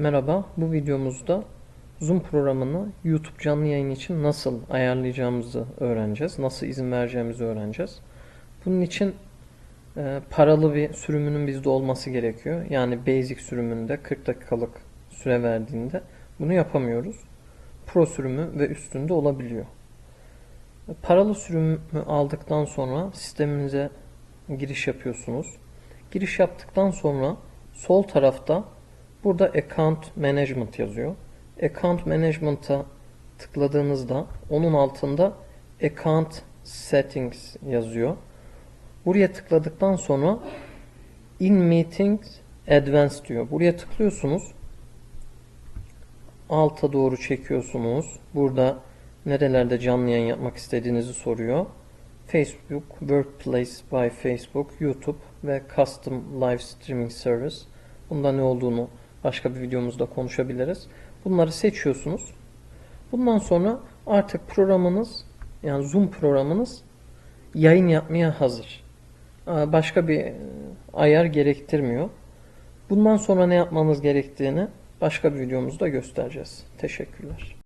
Merhaba, bu videomuzda Zoom programını YouTube canlı yayın için nasıl ayarlayacağımızı öğreneceğiz. Nasıl izin vereceğimizi öğreneceğiz. Bunun için e, paralı bir sürümünün bizde olması gerekiyor. Yani basic sürümünde 40 dakikalık süre verdiğinde bunu yapamıyoruz. Pro sürümü ve üstünde olabiliyor. Paralı sürümü aldıktan sonra sisteminize giriş yapıyorsunuz. Giriş yaptıktan sonra sol tarafta burada Account Management yazıyor. Account Management'a tıkladığınızda onun altında Account Settings yazıyor. Buraya tıkladıktan sonra In Meetings Advanced diyor. Buraya tıklıyorsunuz. Alta doğru çekiyorsunuz. Burada nerelerde canlı yayın yapmak istediğinizi soruyor. Facebook, Workplace by Facebook, YouTube ve Custom Live Streaming Service. Bunda ne olduğunu başka bir videomuzda konuşabiliriz. Bunları seçiyorsunuz. Bundan sonra artık programınız yani Zoom programınız yayın yapmaya hazır. Başka bir ayar gerektirmiyor. Bundan sonra ne yapmanız gerektiğini başka bir videomuzda göstereceğiz. Teşekkürler.